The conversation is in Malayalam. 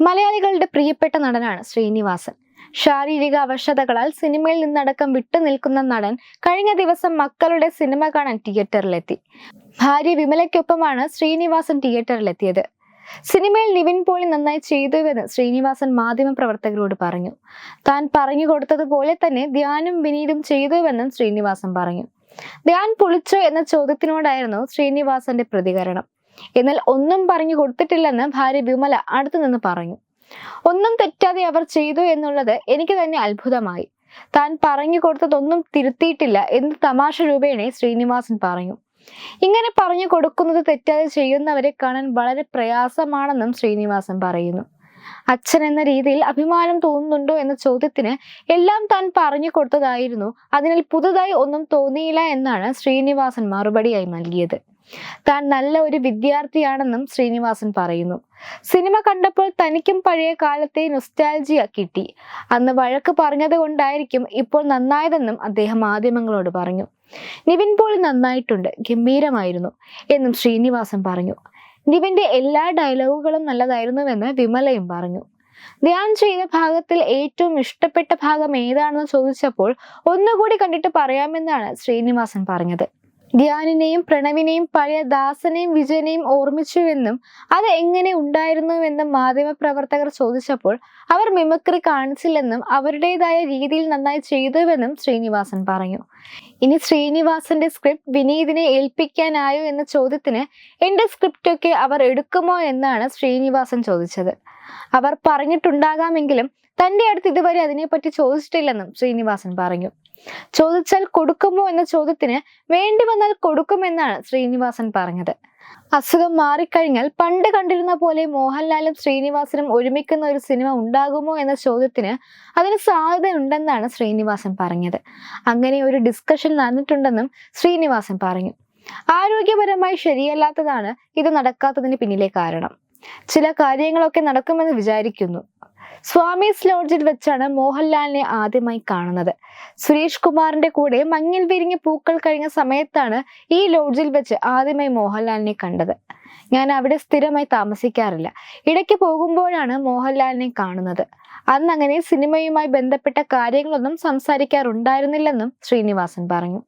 മലയാളികളുടെ പ്രിയപ്പെട്ട നടനാണ് ശ്രീനിവാസൻ. ശാരീരിക അവശതകളാൽ സിനിമയിൽ നിന്നടക്കം വിട്ടു നിൽക്കുന്ന നടൻ കഴിഞ്ഞ ദിവസം മക്കളുടെ സിനിമ കാണാൻ തിയേറ്ററിലെത്തി. ഭാര്യ വിമലയ്ക്കൊപ്പമാണ് ശ്രീനിവാസൻ തിയേറ്ററിലെത്തിയത്. സിനിമയിൽ നിവിൻ പോളി നന്നായി ചെയ്തുവെന്ന് ശ്രീനിവാസൻ മാധ്യമപ്രവർത്തകരോട് പറഞ്ഞു. താൻ പറഞ്ഞു കൊടുത്തതുപോലെ തന്നെ ധ്യാനും വിനീതും ചെയ്തുവെന്നും ശ്രീനിവാസൻ പറഞ്ഞു. ധ്യാൻ പൊളിച്ചോ എന്ന ചോദ്യത്തിനോടായിരുന്നു ശ്രീനിവാസന്റെ പ്രതികരണം. എന്നാൽ ഒന്നും പറഞ്ഞു കൊടുത്തിട്ടില്ലെന്ന് ഭാര്യ വിമല അടുത്തു നിന്ന് പറഞ്ഞു. ഒന്നും തെറ്റാതെ അവർ ചെയ്തു എന്നുള്ളത് എനിക്ക് തന്നെ അത്ഭുതമായി. താൻ പറഞ്ഞു കൊടുത്തതൊന്നും തിരുത്തിയിട്ടില്ല എന്ന് തമാശ രൂപേണെ ശ്രീനിവാസൻ പറഞ്ഞു. ഇങ്ങനെ പറഞ്ഞു കൊടുക്കുന്നത് തെറ്റാതെ ചെയ്യുന്നവരെ കാണാൻ വളരെ പ്രയാസമാണെന്നും ശ്രീനിവാസൻ പറയുന്നു. അച്ഛൻ എന്ന രീതിയിൽ അഭിമാനം തോന്നുന്നുണ്ടോ എന്ന ചോദ്യത്തിന് എല്ലാം താൻ പറഞ്ഞു കൊടുത്തതായിരുന്നു. അതിനാൽ പുതുതായി ഒന്നും തോന്നിയില്ല എന്നാണ് ശ്രീനിവാസൻ മറുപടിയായി നൽകിയത്. താൻ നല്ല ഒരു വിദ്യാർത്ഥിയാണെന്നും ശ്രീനിവാസൻ പറയുന്നു. സിനിമ കണ്ടപ്പോൾ തനിക്കും പഴയ കാലത്തെ നൊസ്റ്റാൽജിയ കിട്ടി. അന്ന് വഴക്ക് പറഞ്ഞത് കൊണ്ടായിരിക്കും ഇപ്പോൾ നന്നായതെന്നും അദ്ദേഹം മാധ്യമങ്ങളോട് പറഞ്ഞു. നിവിൻ പോളി നന്നായിട്ടുണ്ട് ഗംഭീരമായിരുന്നു എന്നും ശ്രീനിവാസൻ പറഞ്ഞു. നിവിന്റെ എല്ലാ ഡയലോഗുകളും നല്ലതായിരുന്നുവെന്ന് വിമലയും പറഞ്ഞു. ധ്യാൻ ചെയ്ത ഭാഗത്തിൽ ഏറ്റവും ഇഷ്ടപ്പെട്ട ഭാഗം ഏതാണെന്ന് ചോദിച്ചപ്പോൾ ഒന്നുകൂടി കണ്ടിട്ട് പറയാമെന്നാണ് ശ്രീനിവാസൻ പറഞ്ഞത്. ധ്യാനിനെയും പ്രണവിനെയും പഴയ ദാസനെയും വിജയനെയും ഓർമ്മിച്ചുവെന്നും അത് എങ്ങനെ ഉണ്ടായിരുന്നുവെന്നും മാധ്യമപ്രവർത്തകർ ചോദിച്ചപ്പോൾ അവർ മിമിക്രി കാണിച്ചില്ലെന്നും അവരുടേതായ രീതിയിൽ നന്നായി ചെയ്തുവെന്നും ശ്രീനിവാസൻ പറഞ്ഞു. ഇനി ശ്രീനിവാസന്റെ സ്ക്രിപ്റ്റ് വിനീതിനെ ഏൽപ്പിക്കാനായോ എന്ന ചോദ്യത്തിന് എന്റെ സ്ക്രിപ്റ്റൊക്കെ അവർ എടുക്കുമോ എന്നാണ് ശ്രീനിവാസൻ ചോദിച്ചത്. അവർ പറഞ്ഞിട്ടുണ്ടാകാമെങ്കിലും തന്റെ അടുത്ത് ഇതുവരെ അതിനെപ്പറ്റി ചോദിച്ചിട്ടില്ലെന്നും ശ്രീനിവാസൻ പറഞ്ഞു. ചോദിച്ചാൽ കൊടുക്കുമോ എന്ന ചോദ്യത്തിന് വേണ്ടി വന്നാൽ കൊടുക്കുമെന്നാണ് ശ്രീനിവാസൻ പറഞ്ഞത്. അസുഖം മാറിക്കഴിഞ്ഞാൽ പണ്ട് കണ്ടിരുന്ന പോലെ മോഹൻലാലും ശ്രീനിവാസനും ഒരുമിക്കുന്ന ഒരു സിനിമ ഉണ്ടാകുമോ എന്ന ചോദ്യത്തിന് അതിന് സാധ്യതയുണ്ടെന്നാണ് ശ്രീനിവാസൻ പറഞ്ഞത്. അങ്ങനെ ഒരു ഡിസ്കഷൻ നടന്നിട്ടുണ്ടെന്നും ശ്രീനിവാസൻ പറഞ്ഞു. ആരോഗ്യപരമായി ശരിയല്ലാത്തതാണ് ഇത് നടക്കാത്തതിന് പിന്നിലെ കാരണം. ചില കാര്യങ്ങളൊക്കെ നടക്കുമെന്ന് വിചാരിക്കുന്നു. സ്വാമീസ് ലോഡ്ജിൽ വെച്ചാണ് മോഹൻലാലിനെ ആദ്യമായി കാണുന്നത്. സുരേഷ് കുമാറിന്റെ കൂടെ മഞ്ഞിൽ വിരിഞ്ഞ പൂക്കൾ കഴിഞ്ഞ സമയത്താണ് ഈ ലോഡ്ജിൽ വെച്ച് ആദ്യമായി മോഹൻലാലിനെ കണ്ടത്. ഞാൻ അവിടെ സ്ഥിരമായി താമസിക്കാറില്ല. ഇടയ്ക്ക് പോകുമ്പോഴാണ് മോഹൻലാലിനെ കാണുന്നത്. അന്ന് അങ്ങനെ സിനിമയുമായി ബന്ധപ്പെട്ട കാര്യങ്ങളൊന്നും സംസാരിക്കാറുണ്ടായിരുന്നില്ലെന്നും ശ്രീനിവാസൻ പറഞ്ഞു.